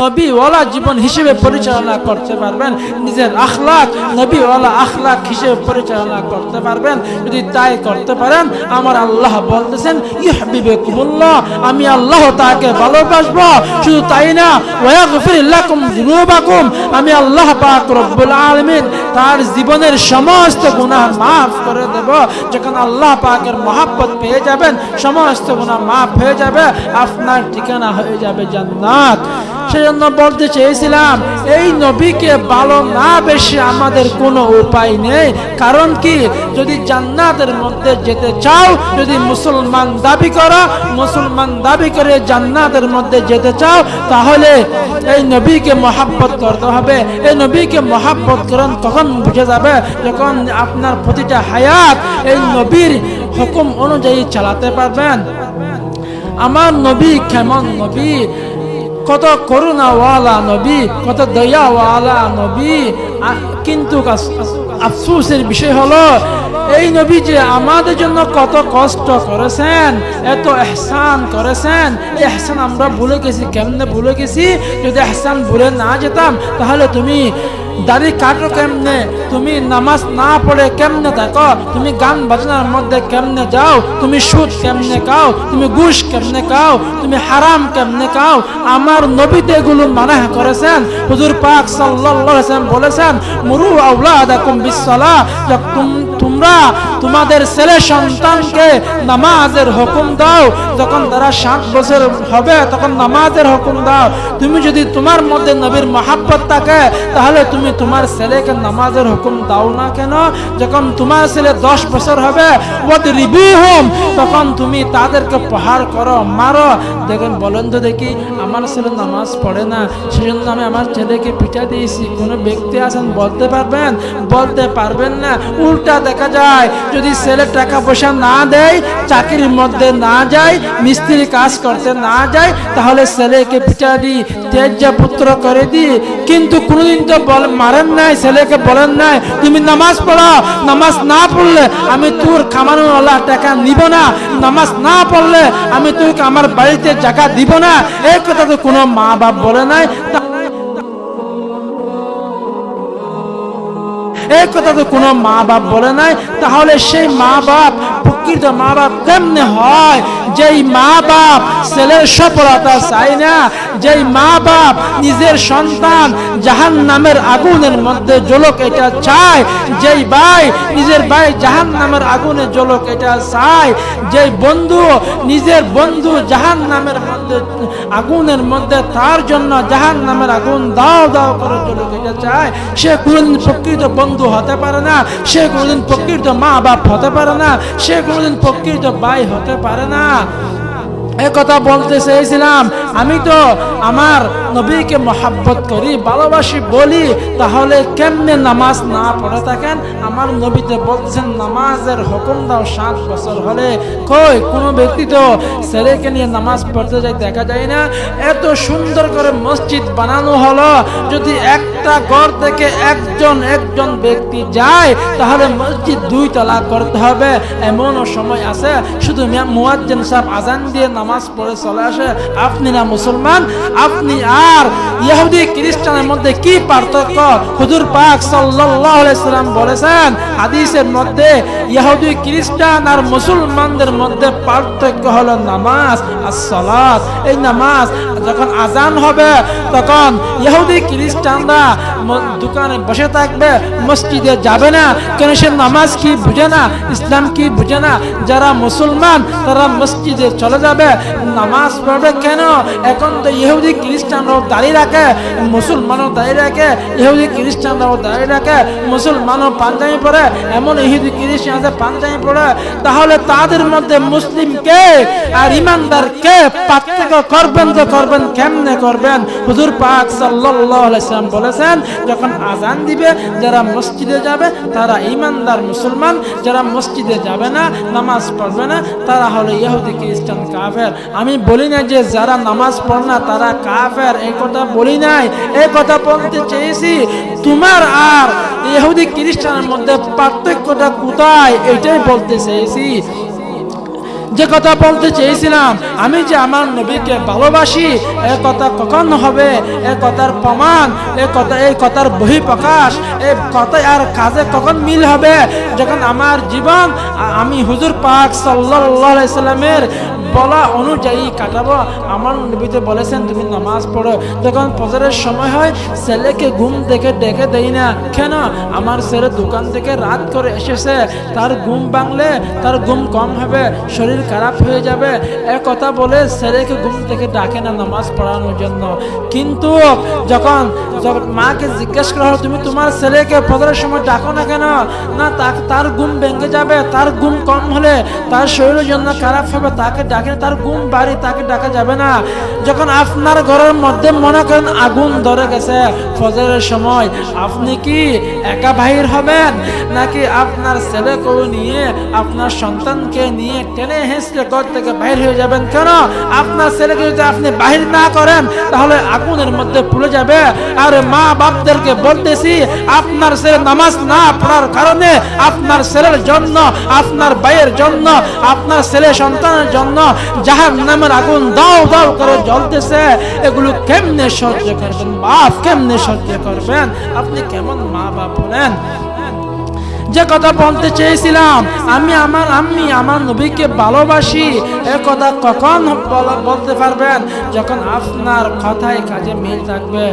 নবীওয়ালা জীবন হিসেবে পরিচালনা করতে পারবেন, নিজের আখলাক নবীওয়ালা আখলাক হিসেবে পরিচালনা করতে পারবেন। যদি তাই করতে পারেন, আমার আল্লাহ বলতেছেন আমি আল্লাহ তাকে ভালোবাসবো। শুধু তাই না আমি আল্লাহ পাক রব্বুল আলামিন তার জীবনের সমস্ত গুনাহ মাফ করে দেব। যখন আল্লাহ পাকের মহাব্বত পেয়ে যাবেন, সমস্ত গুনাহ মাফ হয়ে যাবে, আপনার ঠিকানা হয়ে যাবে জান্নাত। সেজন্য বলতে চেয়েছিলাম, এই নবীকে ভালো না বেশি আমাদের কোনো উপায় নেই। কারণ কি? যদি জান্নাতের মধ্যে যেতে চাও, যদি মুসলমান দাবি করো, মুসলমান দাবি করে জান্নাতের মধ্যে যেতে চাও, তাহলে এই নবীকে মহাব্বত করতে হবে। এই নবীকে মহাব্বত করেন তখন বুঝে যাবে যখন আপনার প্রতিটা হায়াত এই নবীর হুকুম অনুযায়ী চালাতে পারবেন। আমার নবী কেমন নবী? কত করুণাওয়ালা নবী কত দয়াওয়ালা নবী। কিন্তু আফসোসের বিষয় হলো এই নবী যে আমাদের জন্য কত কষ্ট করেছেন, এত এহসান করেছেন। এহসান আমরা ভুলে গেছি, কেমনে ভুলে গেছি? যদি এহসান ভুলে না যেতাম, তাহলে তুমি দাড়ি কাটো কেমনে? তুমি নামাজ না পড়ে কেমনে থাকো? তুমি গান বাজনার মধ্যে কেমনে যাও? তুমি সুদ কেমনে খাও? তুমি ঘুষ কেমনে খাও? তুমি হারাম কেমনে খাও? আমার নবীতে এগুলো মানা করেছেন। হুজুর পাক আলাইহি বলেছেন, মুরু আওলাদাকুম বিসসালাহ যে তুম- তোমরা তোমাদের ছেলে সন্তানকে নামাজের হুকুম দাও। যখন তারা সাত বছর হবে, তখন নামাজের হুকুম দাও। তুমি যদি তোমার মধ্যে নবীর মহাব্বত থাকে, তাহলে তুমি তোমার ছেলেকে নামাজের হুকুম দাও না কেন? যখন তোমার ছেলে দশ বছর হবে হোম তখন তুমি তাদেরকে প্রহার করো, মারো। দেখেন, বলেন তো দেখি, আমার ছেলে নামাজ পড়ে না, সেজন্য আমি আমার ছেলেকে পিঠা দিয়েছি। কোনো ব্যক্তি আছেন, বলতে পারবেন? বলতে পারবেন না। উল্টা দেখা যায় যদি ছেলে টাকা পয়সা না দেয়, চাকরির মধ্যে না যায়, মিস্ত্রি কাজ করতে না যায়, তাহলে ছেলেকে দিই তেজ্জা পুত্র করে দিই কিন্তু কোনোদিন তো বল মারেন নাই, ছেলেকে বলেন নাই, তুমি নামাজ পড়ো, নামাজ না পড়লে আমি তোর খামানোওয়ালা টাকা নিব না। নামাজ না পড়লে আমি তোকে আমার বাড়িতে জায়গা দিব না। এই কথা তো কোনো মা বাপ বলে নাই। এই কথা তো কোনো মা বাপ বলে নাই। তাহলে সেই মা বাপ প্রকৃত মা বাপ কেমনে হয়? যেই মা বাপ ছেলের সফলতা চায় না, যেই মা বাপ নিজের সন্তান জাহান নামের আগুনের মধ্যে জ্বলক এটা চায়, যেই ভাই নিজের ভাই জাহান নামের আগুনে জ্বলক এটা চায়, যেই বন্ধু নিজের বন্ধু জাহান নামের মধ্যে আগুনের মধ্যে তার জন্য জাহান নামের আগুন দাও দাও করে জ্বলক এটা চায়, সে কোনোদিন প্রকৃত বন্ধু হতে পারে না, সে কোনোদিন প্রকৃত মা বাপ হতে পারে না, সে কোনোদিন প্রকৃত ভাই হতে পারে না। কথা বলতে চেয়েছিলাম। আমি তো আমার নবীকে মহাব্বত করি, ভালোবাসি, বলি, তাহলে কেমনে নামাজ না পড়ে থাকেন? আমার নবীতে বলতেছেন, নামাজের হুকুম দাও সাত বছর হলে। কই, কোনো ব্যক্তি তো ছেলেকে নিয়ে নামাজ পড়তে যায়, দেখা যায় না। এত সুন্দর করে মসজিদ বানানো হলো, যদি একটা ঘর থেকে একজন একজন ব্যক্তি যায়, তাহলে মসজিদ দুই তলা করতে হবে। এমনও সময় আছে, শুধু মিয়া মুয়াজ্জিন সাহেব আজান দিয়ে নামাজ পড়ে চলে আসে। আপনি না মুসলমান? আপনি আর ইহুদি, খ্রিস্টানের মধ্যে কি পার্থক্য? হুজুর পাক সাল্লাল্লাহু আলাইহি সাল্লাম বলেছেন, হাদিসের মধ্যে ইহুদি, খ্রিস্টান আর মুসলমানদের মধ্যে পার্থক্য হলো নামাজ আর সালাত। এই নামাজ যখন আজান হবে, তখন ইহুদি, খ্রিস্টানরা দোকানে বসে থাকবে, মসজিদে যাবে না, কেন সে নামাজ কি বুঝে না, ইসলাম কি বুঝে না, যারা মুসলমান, তারা মসজিদে চলে যাবে, নামাজ পড়বে কেন? এখন তো ইহুদি খ্রিস্টানরাও দাঁড়িয়ে রাখে, মুসলমানও দাঁড়িয়ে রাখে, ইহুদি খ্রিস্টানরাও দাঁড়িয়ে রাখে, মুসলমানও পাঞ্জাবি পড়ে এমন ইহুদি খ্রিস্টান আছে পাঞ্জাবি পড়ে তাহলে তাদের মধ্যে মুসলিম কে আর ইমানদার কে? পার্থক্য করবেন তো করবেন, কেমনে করবেন? হুজুর পাক সাল্লাল্লাহু আলাইহি সাল্লাম বলেছেন যখন আজান দিবে, যারা মসজিদে যাবে, তারা ইমানদার মুসলমান, যারা মসজিদে যাবে না, নামাজ পড়বে না, তারা হলো ইহুদি, খ্রিস্টান, কাফের। আমি বলি না যে যারা নামাজ পড়ে না, তারা কাফের। এই কথা বলি নাই। এই কথা বলতে চেয়েছি, তোমার আর ইহুদি, খ্রিস্টানের মধ্যে পার্থক্যটা কোথায়? এটাই বলতে চেয়েছি। যে কথা বলতে চেয়েছিলাম, আমি যে আমার নবীকে ভালোবাসি, এ কথা কখন হবে? এ কথার প্রমাণ, এ কথা এই কথার বহি প্রকাশ এ কথা আর কাজে কখন মিল হবে? যখন আমার জীবন আমি হুজুর পাক আলাইহি সাল্লামের বলা অনুযায়ী কাটাবো, আমার নবীতে বলেছেন, তুমি নামাজ পড়ো। যখন ফজরের সময় হয়, ছেলেকে ঘুম থেকে ডেকে দেই না। কেন? আমার ছেলে দোকান থেকে রাত করে এসেছে। তার ঘুম ভাঙলে তার ঘুম কম হবে, শরীর খারাপ হয়ে যাবে। এ কথা বলে ছেলেকে ঘুম থেকে ডাকে না নামাজ পড়ানোর জন্য। কিন্তু যখন মাকে জিজ্ঞেস করা হলো, তুমি তোমার ছেলেকে ফজরের সময় ডাকো না কেন? না তা- তার ঘুম ভেঙে যাবে, তার ঘুম কম হলে তার শরীরের জন্য খারাপ হবে, তাকে ডাকে, তার ঘুম বাড়ি, তাকে ডাকা যাবে না। যখন আপনার ঘরের মধ্যে মনে করেন আগুন ধরে গেছে ফজরের সময়, আপনি কি একা বাহির হবেন? নাকি আপনার ছেলে কেউ নিয়ে আপনার সন্তানকে নিয়ে টেনে হেসলে ঘর থেকে বাহির হয়ে যাবেন। কেন? আপনার ছেলেকে যদি আপনি বাহির না করেন, তাহলে আগুনের মধ্যে পুড়ে যাবে। আর মা বাপদেরকে বলতেছি, আপনার ছেলে নামাজ না পড়ার কারণে আপনার ছেলের জন্য, আপনার ভাইয়ের জন্য, আপনার ছেলে সন্তানের জন্য জাহান নামের আগুন দাও দাও করে জ্বলতেছে। এগুলো কেমনে সহ্য করবেন? বাপ কেমনে সহ্য করবেন? আপনি কেমন মা বাপ হলেন? যে কথা বলতে চেয়েছিলাম, আমি আমার আমি আমার নবীকে ভালোবাসি, এ কথা কখন বলতে পারবেন? যখন আপনার কথায় কাজে মিল থাকবে।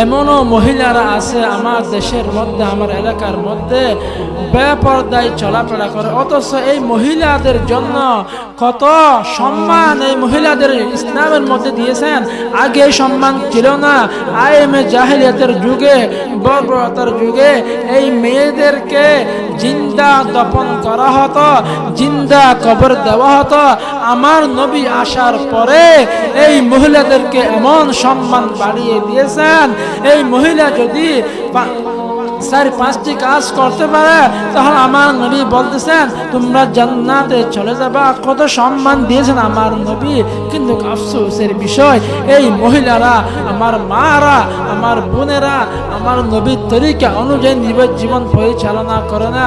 এমনও মহিলারা আছে আমার দেশের মধ্যে, আমার এলাকার মধ্যে, বেপর্দায় চলাফেরা করে। অথচ এই মহিলাদের জন্য কত সম্মান এই মহিলাদের ইসলামের মধ্যে দিয়েছেন। আগে সম্মান ছিল না। আইএমএ জাহিলিয়াতের যুগে, বর্বরতার যুগে এই মেয়েদেরকে জিন্দা দপন করা হতো, জিন্দা কবর দেওয়া হতো। আমার নবী আসার পরে এই মহিলাদেরকে এমন সম্মান বাড়িয়ে দিয়েছেন এই মহিলা যদি চার পাঁচটি কাজ করতে পারে, তাহলে আমার নবী বলতেছেন, তোমরা জান্নাতে চলে যাবা, কত সম্মান দিয়েছেন আমার নবী। কিন্তু আফসোসের বিষয়, এই মহিলারা, আমার মারা, আমার বোনেরা, আমার নবীর তরিকা অনুযায়ী নিজের জীবন পরিচালনা করে না।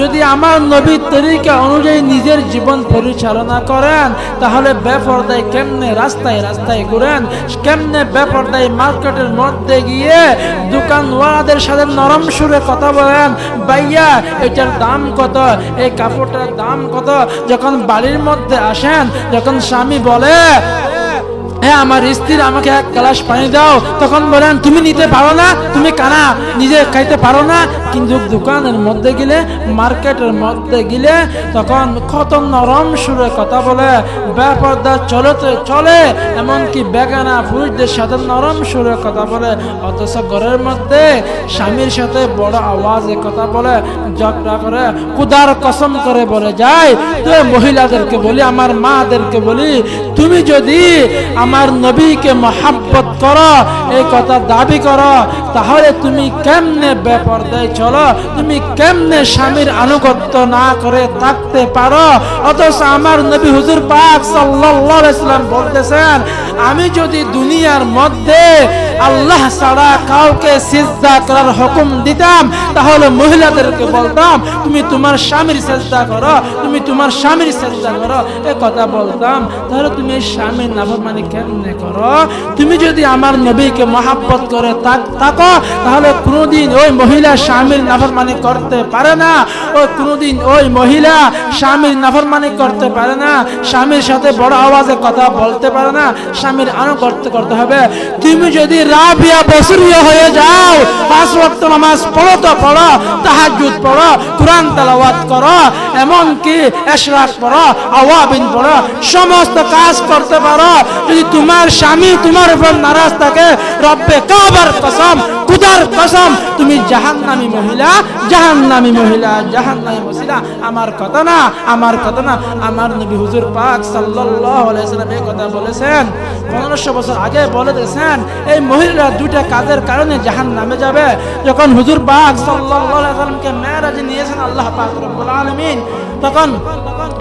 যদি আমার নবীর তরিকা অনুযায়ী নিজের জীবন পরিচালনা করেন, তাহলে বেপরদায় কেমনে রাস্তায় রাস্তায় ঘুরেন, কেমনে বেপরদায় মার্কেটের মধ্যে গিয়ে দোকানওয়ালাদের সাথে নরম সুরে কথা বলেন, ভাইয়া, এটার দাম কত? এই কাপড়টার দাম কত? যখন বাড়ির মধ্যে আসেন, যখন স্বামী বলে হ্যাঁ আমার স্ত্রীর আমাকে এক গ্লাস পানি দাও, তখন বলেন, তুমি নিতে পারো না, তুমি কানা। নিজে খাইতে পারো না, কিন্তু দোকানের মধ্যে গেলে, মার্কেটের মধ্যে গেলে তখন কত নরম সুরে কথা বলে ব্যাপারদা চলে চলে, এমনকি বেগানা পুরুষদের সাথে নরম সুরে কথা বলে, অথচ ঘরের মধ্যে স্বামীর সাথে বড় আওয়াজে কথা বলে ঝগড়া করে, কুদার কসম করে বলে যায়, তো মহিলাদেরকে বলি, আমার মাদেরকে বলি, তুমি যদি আমার নবীকে মহাব্বত করো, এই কথা দাবি করো তাহলে তুমি কেমনে বেপরদায় চলো? তুমি কেমনে স্বামীর আনুগত্য না করে থাকতে পারো? অথচ আমার নবী হুজুর পাক সাল্লাল্লাহু আলাইহি সাল্লাম বলতেছেন, আমি যদি দুনিয়ার মধ্যে আল্লাহ ছাড়া কাউকে সিজদা করার হুকুম দিতাম, তাহলে মহিলাদেরকে বলতাম, তুমি তোমার স্বামীর চেষ্টা করো, তুমি তোমার স্বামীর চেষ্টা করো। এ কথা বলতাম, তাহলে তুমি স্বামীর নাফরমানি কেমনে করো? তুমি যদি আমার নবীকে মহাব্বত করে থাকো তাহলে কোনোদিন ওই মহিলা স্বামীর নাফরমানি করতে পারে না। ওই কোনোদিন ওই মহিলা স্বামীর নাফরমানি করতে পারে না। স্বামীর সাথে বড় আওয়াজে কথা বলতে পারে না। স্বামীর আনো করতে করতে হবে। তুমি যদি রাবিয়া বসরিয়া হয়ে যাও। পাঁচ ওয়াক্ত নামাজ পড়ো তো পড়ো তাহাজুদ পড়ো। কোরআন তেলাওয়াত করো, এমনকি এশরাক পড়ো, আওয়াবিন পড়ো, সমস্ত কাজ করতে পারো। যদি তোমার স্বামী তোমার উপর নারাজ থাকে, রব্বে কাবার কসম খুদার কসম, তুমি জাহান্নামী মহিলা জাহান্নামী মহিলা জাহান্নামী মহিলা আমার কথা না, আমার কথা না। আমার নবী হুজুর পাক সাল্লাল্লাহু আলাইহি সাল্লাম এই কথা বলেছেন। পনেরোশো বছর আগে বলে দিয়েছেন, এই মহিলারা দুইটা কাজের কারণে জাহান নামে যাবে। যখন হুজুর পাক সাল্লাল্লাহু আলাইহি সাল্লামকে মেরাজে নিয়েছেন আল্লাহ পাক রব্বুল আলামিন। তখন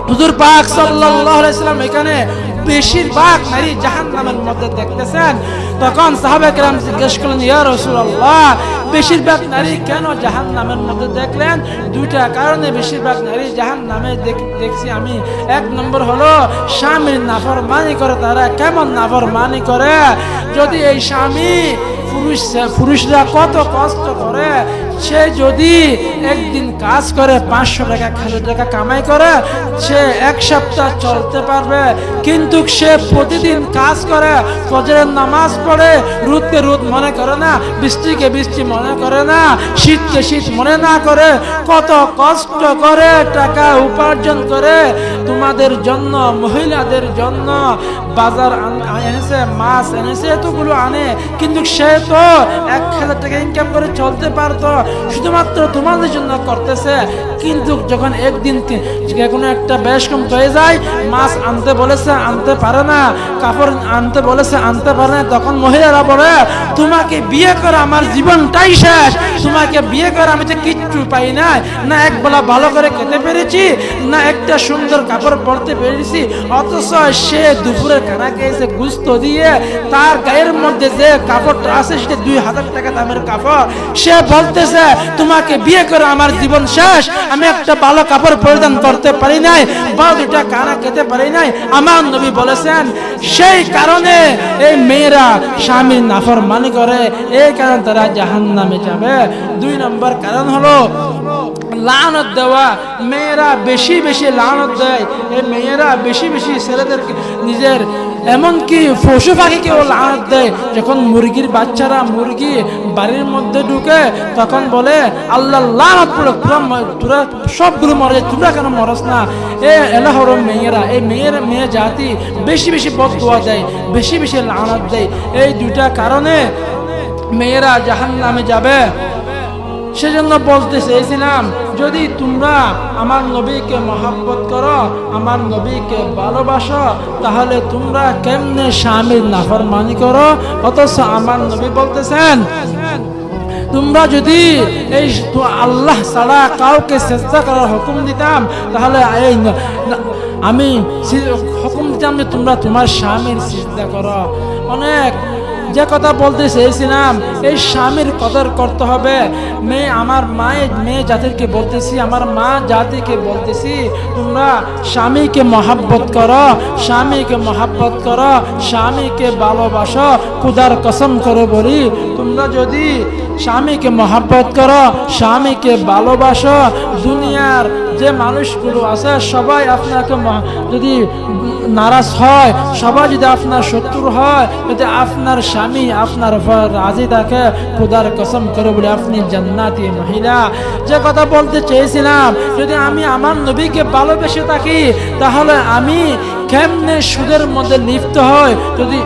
হুজুর পাক সাল্লাল্লাহু আলাইহি সাল্লাম এখানে বেশিরভাগ নারী জাহান নামের মধ্যে দেখতেছেন। তখন সাহাবে কেরাম জিজ্ঞেস করলেন, ইয়া রাসূলুল্লাহ, বেশিরভাগ নারী কেন জাহান নামের মধ্যে দেখলেন? দুইটা কারণে বেশিরভাগ নারী জাহান নামে দেখ- দেখছি আমি। এক নম্বর হলো, স্বামীর নাফর মানি করে, তারা কেমন নাফর মানি করে? যদি এই স্বামী পুরুষ পুরুষরা কত কষ্ট করে। সে যদি একদিন কাজ করে, পাঁচশো টাকা হাজার টাকা কামাই করে, সে এক সপ্তাহ চলতে পারবে। কিন্তু সে প্রতিদিন কাজ করে, ফজরের নামাজ পড়ে, রোদকে রোদ মনে করে না, বৃষ্টিকে বৃষ্টি মনে করে না, শীতকে শীত মনে না করে, কত কষ্ট করে টাকা উপার্জন করে তোমাদের জন্য, মহিলাদের জন্য বাজার এনেছে মাছ এনেছে, এতগুলো আনে। কিন্তু সে তো এক হাজার টাকা ইনকাম করে চলতে পারতো, শুধুমাত্র তোমাদের জন্য করতেছে। কিন্তু যখন একদিন কোনো একটা বেশ কম হয়ে যায়, মাছ আনতে বলেছে, আনতে পারে না, কাপড় আনতে বলেছে, আনতে পারে না, তখন মহিলারা বলে, তোমাকে বিয়ে করে আমার জীবনটাই শেষ। তোমাকে বিয়ে করে আমি তো কিচ্ছু পাই না না এক বেলা ভালো করে খেতে পেরেছি, না একটা সুন্দর কাপড় পরতে পেরেছি। অথচ সে দুপুরের খানা খেয়েছে, গুস্ত দিয়ে তার গায়ের মধ্যে যে কাপড়টা আছে সেটা দুই হাজার টাকা দামের কাপড়। সে বলতেছে, তোমাকে বিয়ে করে আমার জীবন শেষ। আমি একটা ভালো কাপড় পরিধান করতে পারি নাই বা দুটা কানা খেতে পারি নাই। আমার নবী বলেছেন, সেই কারণে এই মেয়েরা স্বামীর নাফর মানি করে। এই কারণে তারা জাহান নামে যাবে। দুই নম্বর কারণ হলো লানত দেওয়া, মেয়েরা বেশি বেশি লানত দেয়। এই মেয়েরা বেশি বেশি ছেলেদেরকে নিজের এমনকি পশু পাখিকেও লানত দেয়। যখন মুরগির বাচ্চারা মুরগি বাড়ির মধ্যে ঢুকে, তখন বলে, আল্লাহ, লানত তোরা সবগুলো মরে তোরা কেন মরস না? এ এলা হলো মেয়েরা এই মেয়ের মেয়ে জাতি বেশি বেশি বদুয়া দেয়, বেশি বেশি লানত দেয়। এই দুইটা কারণে মেয়েরা জাহান নামে যাবে। সেজন্য বলতে চেয়েছিলাম যদি তোমরা আমার নবীকে মহাব্বত করো, আমার নবীকে ভালোবাসো, তাহলে তোমরা কেমনে স্বামীর নাফরমানি করো? অথচ আমার নবী বলতেছেন, তোমরা যদি এই আল্লাহ ছাড়া কাউকে চেষ্টা করার হুকুম দিতাম, তাহলে এই আমি হুকুম দিতাম যে তোমরা তোমার স্বামীর চিন্তা করো। অনেক যে কথা বলতে চেয়েছিলাম এই স্বামীর কদর করতে হবে, মেয়ে, আমার মায়ের, মেয়ে জাতিকে বলতেছি, আমার মা জাতিকে বলতেছি, তোমরা স্বামীকে মহাব্বত করো, স্বামীকে মহাব্বত করো, স্বামীকে ভালোবাসো কুদার কসম করে বলি, তোমরা যদি স্বামীকে মহাব্বত করো, স্বামীকে ভালোবাসো, দুনিয়ার যে মানুষগুলো আছে, সবাই আপনাকে যদি নারাজ হয়, সবাই যদি আপনার শত্রুর হয়, যদি আপনার স্বামী, আপনার রাজি থাকে, খুদার কসম করে বলে আপনি জান্নাতি মহিলা। যে কথা বলতে চেয়েছিলাম, যদি আমি আমার নবীকে ভালোবেসে থাকি, তাহলে আমি কেমনে সুদের মধ্যে লিপ্ত হয় যদি